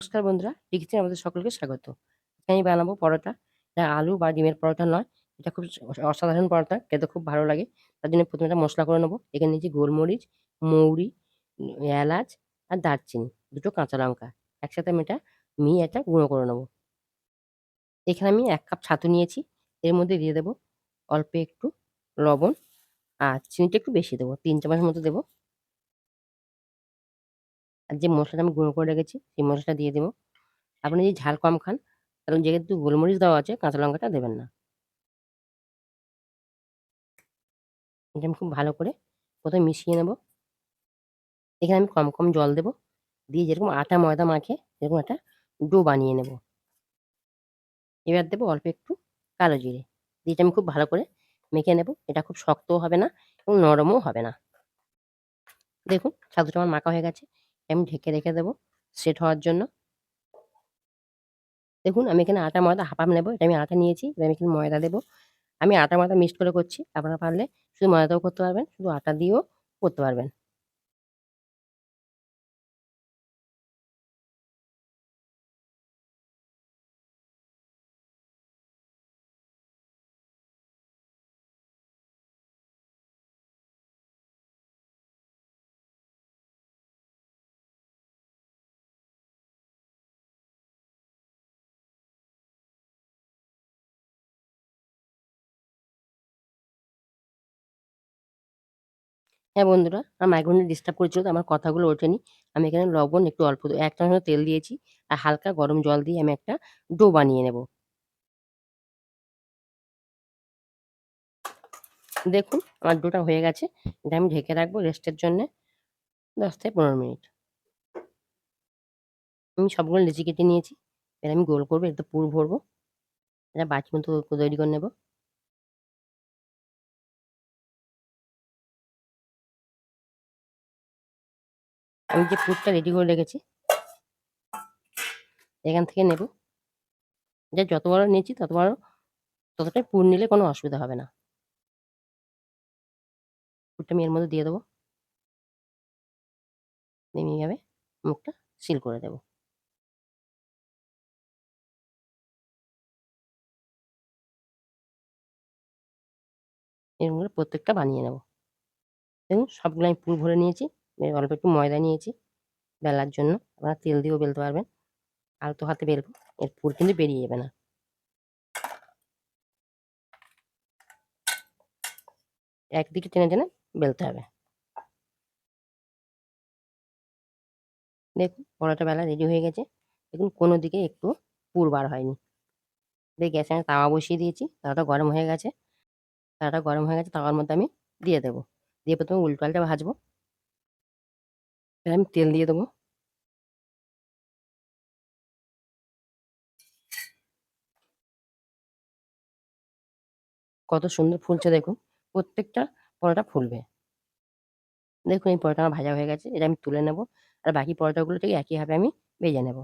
নমস্কার বন্ধুরা টিকিতে আমাদের সকলকে স্বাগত। আজকে আমি বানাবো পরোটা। এটা আলু বা ডিমের পরোটা নয়, এটা খুব অসাধারণ পরোটা, খেতে খুব ভালো লাগে। তার জন্য প্রথমে একটা মশলা করে নেব। এখানে নিয়েছি গোলমরিচ, মৌরি, এলাচ আর দারচিনি, দুটো কাঁচা লঙ্কা। একসাথে আমি এটা মিহি একটা গুঁড়ো করে নেব। এখানে আমি এক কাপ ছাতু নিয়েছি, এর মধ্যে দিয়ে দেবো অল্প একটু লবণ আর চিনিটা একটু বেশি দেবো, তিন চামচ মতো দেবো। আর যে মশলাটা আমি গুঁড়ো করে রেখেছি, সেই মশলাটা দিয়ে দেবো। আপনি যদি ঝাল কম খান, তাহলে যেহেতু গোলমরিচ দেওয়া আছে, কাঁচা লঙ্কাটা দেবেন না। এটা আমি খুব ভালো করে প্রথমে মিশিয়ে নেব। এখানে আমি কম কম জল দেব। দিয়ে যেরকম আটা, ময়দা মাখে, এরকম একটা ডো বানিয়ে নেব। এবার দেবো অল্প একটু কালো জিরে। দিয়ে আমি খুব ভালো করে মেখে নেব। এটা খুব শক্তও হবে না এবং নরমও হবে না। দেখুন ছাতুটা আমার মাখা হয়ে গেছে। আমি ঢেকে রেখে দেবো সেট হওয়ার জন্য। দেখুন, আমি এখানে আটা, ময়দা হাফাম হাফ নেব, এটা আমি আটা নিয়েছি, এবার আমি এখানে ময়দা দেবো। আমি আটা, ময়দা মিক্সড করে করছি, আপনারা পারলে শুধু ময়দাও করতে পারবেন, শুধু আটা দিয়েও করতে পারবেন। হ্যাঁ বন্ধুরা আমার মাইগ্রেনে ডিস্টার্ব করেছিল তো আমার কথাগুলো ওঠেনি। আমি এখানে লবণ, একটু অল্প এক চামচ তেল দিয়েছি। আর হালকা গরম জল দিয়ে আমি একটা ডো বানিয়ে নেব। দেখুন, আমার ডোটা হয়ে গেছে। এটা আমি ঢেকে রাখব রেস্টের জন্য দশ থেকে পনেরো মিনিট। আমি সবগুলো লিচি কেটে নিয়েছি। এবার আমি গোল করব একটু পুর ভরবো। এটা বাটি মতো তৈরি করে নেব। আমি যে পুরটা রেডি করে রেখেছি, এখান থেকে নেব। যা যত বড় নিয়েছি, তত বড় ততটাই পুর নিলে কোনো অসুবিধা হবে না। পুরটা আমি এর মধ্যে দিয়ে দেবো। এইভাবে মুখটা সিল করে দেবো। এরকম করে প্রত্যেকটা বানিয়ে নেব। দেখুন, সবগুলো আমি পুর ভরে নিয়েছি। অল্প একটু ময়দা নিয়েছি বেলার জন্য। আপনারা তেল দিয়েও বেলতে পারবেন। আলতো হাতে বেলবো, এর পুর কিন্তু বেরিয়ে যাবে না। একদিকে টেনে টেনে বেলতে হবে। দেখুন, পরোটা বেলা রেডি হয়ে গেছে। দেখুন, কোনো দিকে একটু পুর বার হয়নি। দিয়ে গ্যাসে আমি তাওয়া বসিয়ে দিয়েছি, তাওয়াটা গরম হয়ে গেছে। তাওয়াটা গরম হয়ে গেছে, তাওয়ার মধ্যে আমি দিয়ে দেবো। দিয়ে প্রথমে উল্টো ভাজবো। আমি তেল দিয়ে দেবো কত সুন্দর ফুলছে দেখুন প্রত্যেকটা পরোটা ফুলবে দেখুন এই পরোটা আমার ভাজা হয়ে গেছে এটা আমি তুলে নেব আর বাকি পরোটাগুলো ঠিক একইভাবে আমি ভেজে নেব